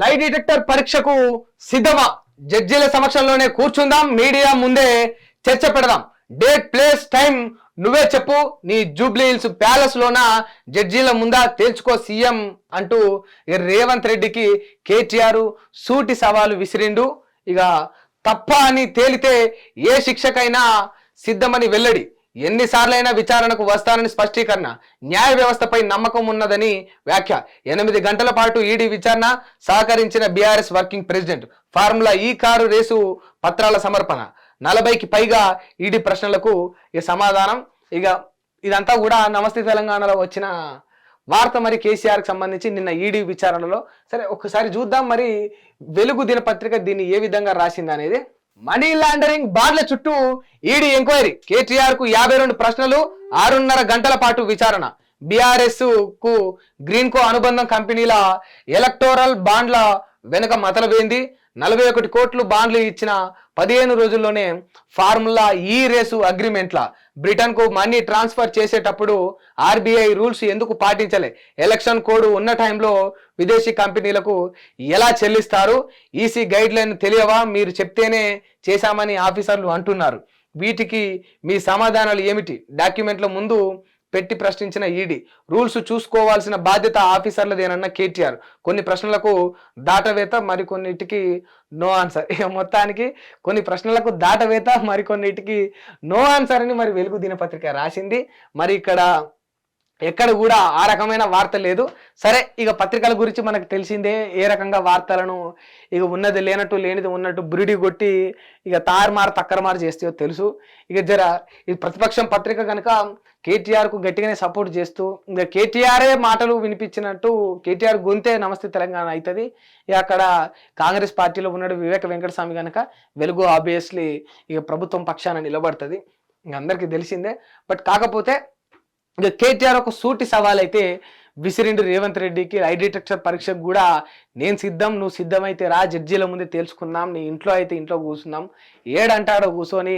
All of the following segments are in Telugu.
లై డిటెక్టర్ పరీక్షకు సిద్ధమా? జడ్జీల సమక్షంలోనే కూర్చుందాం మీడియా ముందే చర్చ పెడదాం. డేట్ ప్లేస్ టైం నువ్వే చెప్పు. నీ జూబ్లీ హిల్స్ ప్యాలెస్ లోన జడ్జీల ముందా తేల్చుకో సీఎం అంటూ రేవంత్ రెడ్డికి కేటీఆర్ సూటి సవాలు విసిరిండు. ఇక తప్ప అని తేలితే ఏ శిక్షకైనా సిద్ధమని వెల్లడి. ఎన్నిసార్లైనా విచారణకు వస్తానని స్పష్టీకరణ న్యాయ వ్యవస్థపై నమ్మకం ఉన్నదని వ్యాఖ్య. ఎనిమిది గంటల పాటు ఈడీ విచారణ సహకరించిన BRS working president. Formula E car race పత్రాల సమర్పణ. నలభైకి పైగా ఈడీ ప్రశ్నలకు ఇక సమాధానం. ఇక ఇదంతా కూడా నమస్తే తెలంగాణలో వచ్చిన వార్త మరి కేసీఆర్కి సంబంధించి నిన్న ఈడీ విచారణలో. సరే ఒకసారి చూద్దాం మరి వెలుగు దినపత్రిక దీన్ని ఏ విధంగా రాసింది అనేది మనీ లాండరింగ్ బార్ల చుట్టూ ఈడీ ఎంక్వైరీ కేటీఆర్కు యాభై రెండు ప్రశ్నలు ఆరున్నర గంటల పాటు విచారణ. బీఆర్ఎస్కు గ్రీన్ కో అనుబంధం కంపెనీల ఎలక్టోరల్ బాండ్ల వెనుక మతలబేంది నలభై ఒకటి కోట్లు బాండ్లు ఇచ్చిన పదిహేను రోజుల్లోనే ఫార్ములా ఈ రేసు అగ్రిమెంట్ల. బ్రిటన్కు మనీ ట్రాన్స్ఫర్ చేసేటప్పుడు ఆర్బీఐ రూల్స్ ఎందుకు పాటించలే? ఎలక్షన్ కోడ్ ఉన్న టైంలో విదేశీ కంపెనీలకు ఎలా చెల్లిస్తారు? ఈసీ గైడ్ లైన్ తెలియవా? మీరు చెప్తేనే చేశామని ఆఫీసర్లు అంటున్నారు. వీటికి మీ సమాధానాలు ఏమిటి? డాక్యుమెంట్ల ముందు పెట్టి ప్రశ్నించిన ఈడీ రూల్స్ చూసుకోవాల్సిన బాధ్యత ఆఫీసర్లదేనన్న కేటీఆర్. కొన్ని ప్రశ్నలకు దాటవేత మరికొన్నిటికి నో ఆన్సర్. ఇక మొత్తానికి కొన్ని ప్రశ్నలకు దాటవేత మరికొన్నిటికి నో ఆన్సర్ అని మరి వెలుగు దినపత్రిక రాసింది. మరి ఇక్కడ ఎక్కడ కూడా ఆ రకమైన వార్త లేదు. సరే ఇక పత్రికల గురించి మనకు తెలిసిందే ఏ రకంగా వార్తలను ఇక ఉన్నది లేనట్టు లేనిది ఉన్నట్టు బురిడి కొట్టి ఇక తారుమారు తక్కరమారు చేస్తాయో తెలుసు. ఇక జర ఈ ప్రతిపక్షం పత్రిక కనుక కేటీఆర్కు గట్టిగానే సపోర్ట్ చేస్తూ ఇక కేటీఆరే మాటలు వినిపించినట్టు కేటీఆర్ గొంతే నమస్తే తెలంగాణ అవుతుంది. ఇక అక్కడ కాంగ్రెస్ పార్టీలో ఉన్నాడు వివేక వెంకటస్వామి కనుక వెలుగు ఆబ్వియస్లీ ఇక ప్రభుత్వం పక్షాన నిలబడుతుంది. ఇంక అందరికీ తెలిసిందే. బట్ కాకపోతే ఇక కేటీఆర్ ఒక సూటి సవాల్ అయితే విసిరిండు రేవంత్ రెడ్డికి ఐ డిటెక్టర్ పరీక్షకు కూడా నేను సిద్ధం నువ్వు సిద్ధమైతే రా జడ్జీల ముందే తెలుసుకుందాం నీ ఇంట్లో అయితే ఇంట్లో కూర్చుందాం ఏడంటాడో కూర్చొని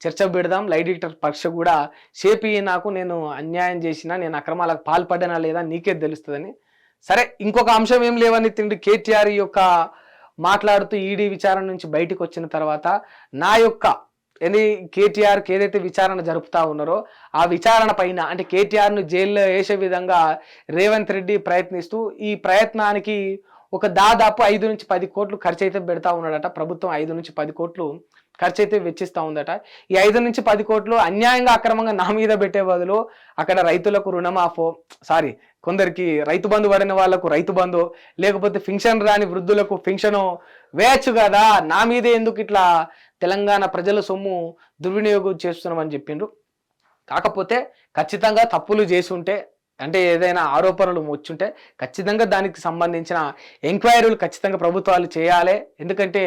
చర్చ పెడదాం లై డిటెక్టర్ పరీక్ష కూడా చేపి నాకు నేను అన్యాయం చేసినా నేను అక్రమాలకు పాల్పడ్డానా లేదా నీకే తెలుస్తుందని. సరే ఇంకొక అంశం ఏం లేవని తిండి కేటీఆర్ యొక్క మాట్లాడుతూ ఈడీ విచారణ నుంచి బయటకు వచ్చిన తర్వాత నా యొక్క ఏంది కేటీఆర్కి ఏదైతే విచారణ జరుపుతా ఉన్నారో ఆ విచారణ పైన అంటే కేటీఆర్ను జైల్లో వేసే విధంగా రేవంత్ రెడ్డి ప్రయత్నిస్తూ ఈ ప్రయత్నానికి ఒక దాదాపు ఐదు నుంచి పది కోట్లు ఖర్చు అయితే పెడతా ఉన్నాడట. ప్రభుత్వం ఐదు నుంచి పది కోట్లు ఖర్చు అయితే వెచ్చిస్తూ ఉందట. ఈ ఐదు నుంచి పది కోట్లు అన్యాయంగా అక్రమంగా నా మీద పెట్టే బదులు అక్కడ రైతులకు రుణమాఫో సారీ కొందరికి రైతు బంధు పడిన వాళ్ళకు రైతు బంధు లేకపోతే ఫింక్షన్ రాని వృద్ధులకు ఫింక్షను వేయచ్చు కదా నా మీదే ఎందుకు ఇట్లా తెలంగాణ ప్రజల సొమ్ము దుర్వినియోగం చేస్తున్నామని చెప్పిండ్రు. కాకపోతే ఖచ్చితంగా తప్పులు చేసి ఉంటే అంటే ఏదైనా ఆరోపణలు వచ్చుంటే ఖచ్చితంగా దానికి సంబంధించిన ఎంక్వైరీలు ఖచ్చితంగా ప్రభుత్వాలు చేయాలి. ఎందుకంటే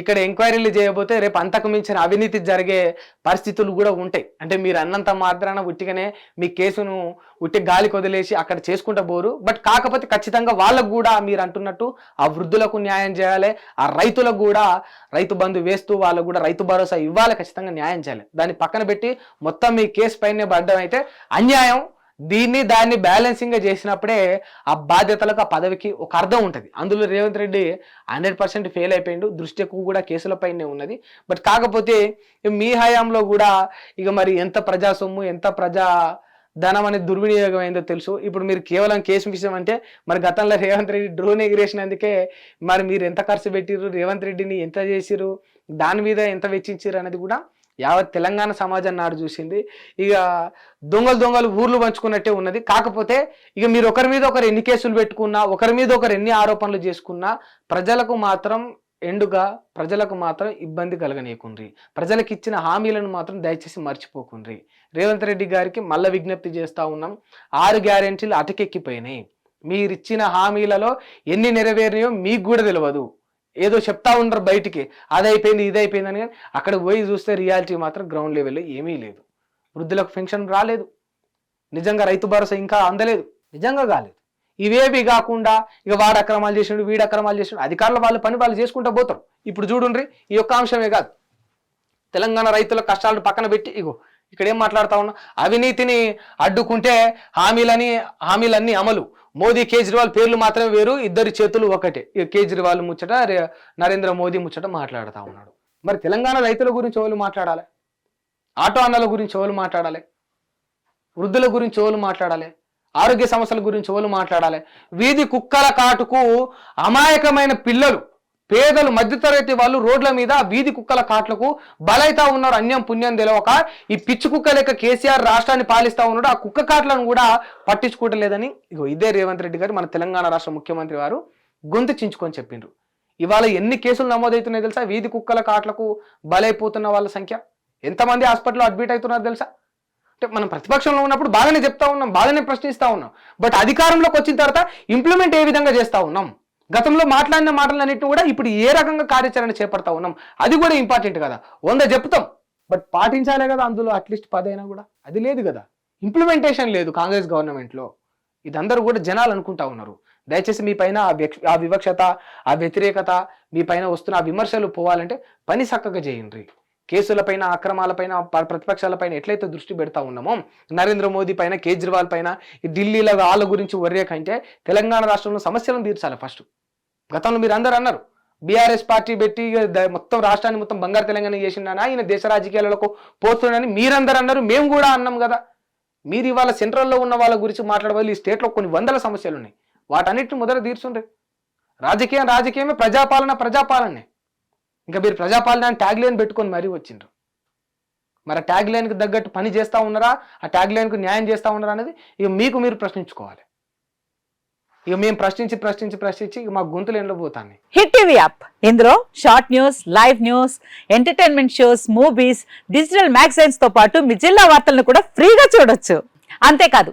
ఇక్కడ ఎంక్వైరీలు చేయకపోతే రేపు అంతకు మించిన అవినీతి జరిగే పరిస్థితులు కూడా ఉంటాయి. అంటే మీరు అన్నంత మాత్రాన ఉట్టిగానే మీ కేసును ఉట్టి గాలికి వదిలేసి అక్కడ చేసుకుంటా పోరు. బట్ కాకపోతే ఖచ్చితంగా వాళ్ళకు కూడా మీరు అంటున్నట్టు ఆ వృద్ధులకు న్యాయం చేయాలి. ఆ రైతులకు కూడా రైతు బంధు వేస్తూ వాళ్ళకు కూడా రైతు భరోసా ఇవ్వాలి ఖచ్చితంగా న్యాయం చేయాలి. దాన్ని పక్కన పెట్టి మొత్తం మీ కేసు పైనే పడ్డం అయితే అన్యాయం. దీన్ని దాన్ని బ్యాలెన్సింగ్గా చేసినప్పుడే ఆ బాధ్యతలకు ఆ పదవికి ఒక అర్థం ఉంటుంది. అందులో Revanth Reddy hundred percent fail అయిపోయిండు. దృష్టి ఎక్కువ కూడా కేసులపైనే ఉన్నది. బట్ కాకపోతే మీ హయాంలో కూడా ఇక మరి ఎంత ప్రజా సొమ్ము ఎంత ప్రజా ధనం అనేది దుర్వినియోగం అయిందో తెలుసు. ఇప్పుడు మీరు కేవలం కేసు విషయం అంటే మరి గతంలో రేవంత్ రెడ్డి డ్రోన్ ఎగిరేసినందుకే మరి మీరు ఎంత ఖర్చు పెట్టిర్రు? రేవంత్ రెడ్డిని ఎంత చేసిరు దాని మీద ఎంత వెచ్చించారు అనేది కూడా యావత్ తెలంగాణ సమాజం నాడు చూసింది. ఇక దొంగలు దొంగలు ఊర్లు పంచుకున్నట్టే ఉన్నది. కాకపోతే ఇక మీరు ఒకరి మీద ఒకరు ఎన్ని కేసులు పెట్టుకున్నా ఒకరి మీద ఒకరు ఎన్ని ఆరోపణలు చేసుకున్నా ప్రజలకు మాత్రం ఎండుగా ప్రజలకు మాత్రం ఇబ్బంది కలగనీయకుండ్రి. ప్రజలకు ఇచ్చిన హామీలను మాత్రం దయచేసి మర్చిపోకుండ్రి. రేవంత్ రెడ్డి గారికి మళ్ళీ విజ్ఞప్తి చేస్తూ ఉన్నాం. ఆరు గ్యారెంటీలు అటకెక్కిపోయినాయి మీరిచ్చిన హామీలలో ఎన్ని నెరవేరినాయో మీకు కూడా తెలియదు ఏదో చెప్తా ఉండరు బయటికి. అది అయిపోయింది ఇది అయిపోయింది అని కానీ అక్కడికి పోయి చూస్తే రియాలిటీ మాత్రం గ్రౌండ్ లెవెల్లో ఏమీ లేదు. వృద్ధులకు పెన్షన్ రాలేదు. నిజంగా రైతు భరోసా ఇంకా అందలేదు. నిజంగా కాలేదు. ఇవేవి కాకుండా ఇక వాడు అక్రమాలు చేసిండు వీడు అక్రమాలు చేసిండు అధికారులు వాళ్ళ పని వాళ్ళు చేసుకుంటూ పోతారు. ఇప్పుడు చూడుండ్రి ఈ యొక్క అంశమే కాదు. తెలంగాణ రైతుల కష్టాలను పక్కన పెట్టి ఇగో ఇక్కడ ఏం మాట్లాడుతా ఉన్నా అవినీతిని అడ్డుకుంటే హామీలని హామీలన్నీ అమలు. మోదీ కేజ్రీవాల్ పేర్లు మాత్రమే వేరు ఇద్దరి చేతులు ఒకటే. కేజ్రీవాల్ ముచ్చట నరేంద్ర మోదీ ముచ్చట మాట్లాడుతూ ఉన్నాడు. మరి తెలంగాణ రైతుల గురించి ఎవరు మాట్లాడాలి? ఆటో అన్నల గురించి ఎవరు మాట్లాడాలి? వృద్ధుల గురించి ఎవరు మాట్లాడాలి? ఆరోగ్య సమస్యల గురించి ఎవరు మాట్లాడాలి? వీధి కుక్కల కాటుకు అమాయకమైన పిల్లలు పేదలు మధ్యతరగతి వాళ్ళు రోడ్ల మీద వీధి కుక్కల కాట్లకు బలైతా ఉన్నారు అన్యం పుణ్యం తెలవక. ఈ పిచ్చి కుక్క లెక్క కేసీఆర్ రాష్ట్రాన్ని పాలిస్తా ఉన్నాడు. ఆ కుక్క కాట్లను కూడా పట్టించుకోవట్లేదని ఇగో ఇదే రేవంత్ రెడ్డి గారు మన తెలంగాణ రాష్ట్ర ముఖ్యమంత్రి వారు గొంతు చించుకొని చెప్పిండ్రు. ఇవాళ ఎన్ని కేసులు నమోదవుతున్నాయి తెలుసా? వీధి కుక్కల కాట్లకు బలైపోతున్న వాళ్ళ సంఖ్య. ఎంతమంది హాస్పిటల్లో అడ్మిట్ అవుతున్నారు తెలుసా? అంటే మనం ప్రతిపక్షంలో ఉన్నప్పుడు బాగానే చెప్తా ఉన్నాం బాగానే ప్రశ్నిస్తా ఉన్నాం. బట్ అధికారంలోకి వచ్చిన తర్వాత ఇంప్లిమెంట్ ఏ విధంగా చేస్తా ఉన్నాం? గతంలో మాట్లాడిన మాటలన్నింటిని కూడా ఇప్పుడు ఏ రకంగా కార్యాచరణ చేపడతా ఉన్నాం? అది కూడా ఇంపార్టెంట్ కదా. వంద చెప్తాం. బట్ పాటించాలే కదా అందులో అట్లీస్ట్ పదైనా కూడా. అది లేదు కదా. ఇంప్లిమెంటేషన్ లేదు కాంగ్రెస్ గవర్నమెంట్లో. ఇదందరూ కూడా జనాలు అనుకుంటా ఉన్నారు. దయచేసి మీ పైన ఆ ఆ వివక్షత ఆ వ్యతిరేకత మీ పైన వస్తున్న ఆ విమర్శలు పోవాలంటే పని చక్కగా చేయండి. కేసులపైన అక్రమాలపైన ప్రతిపక్షాలపైన ఎట్లయితే దృష్టి పెడతా ఉన్నామో నరేంద్ర మోదీ పైన కేజ్రీవాల్ పైన ఈ ఢిల్లీలో వాళ్ళ గురించి వర్రే కంటే తెలంగాణ రాష్ట్రంలో సమస్యలను తీర్చాలి ఫస్ట్ గతంలో మీరు అందరు అన్నారు బీఆర్ఎస్ పార్టీ పెట్టి మొత్తం రాష్ట్రాన్ని మొత్తం బంగారు తెలంగాణ చేసిండనా ఆయన దేశ రాజకీయాలకు పోతున్నాడని మీరందరూ అన్నారు మేము కూడా అన్నాం కదా. మీరు ఇవాళ సెంట్రల్లో ఉన్న వాళ్ళ గురించి మాట్లాడవాలి ఈ స్టేట్లో కొన్ని వందల సమస్యలు ఉన్నాయి వాటన్నిటిని మొదట తీర్చుండ్రి. రాజకీయం రాజకీయమే ప్రజాపాలన ప్రజాపాలనే. ఇంకా మీరు ప్రజాపాలన అని ట్యాగ్ లైన్ పెట్టుకొని మరీ వచ్చిండ్రు. మరి ఆ ట్యాగ్ లైన్కి తగ్గట్టు పని చేస్తూ ఉన్నారా? ఆ ట్యాగ్ లైన్కు న్యాయం చేస్తూ ఉన్నారా అనేది ఇక మీకు మీరు ప్రశ్నించుకోవాలి. ఇక మేము ప్రశ్నించి ప్రశ్నించి ప్రశ్నించి ఇక మా గొంతులు ఎండలో పోతాను హిట్ టీవీ యాప్. ఇందులో short news live news entertainment shows movies digital మ్యాగజైన్స్తో పాటు మీ జిల్లా వార్తలను కూడా ఫ్రీగా చూడొచ్చు. అంతేకాదు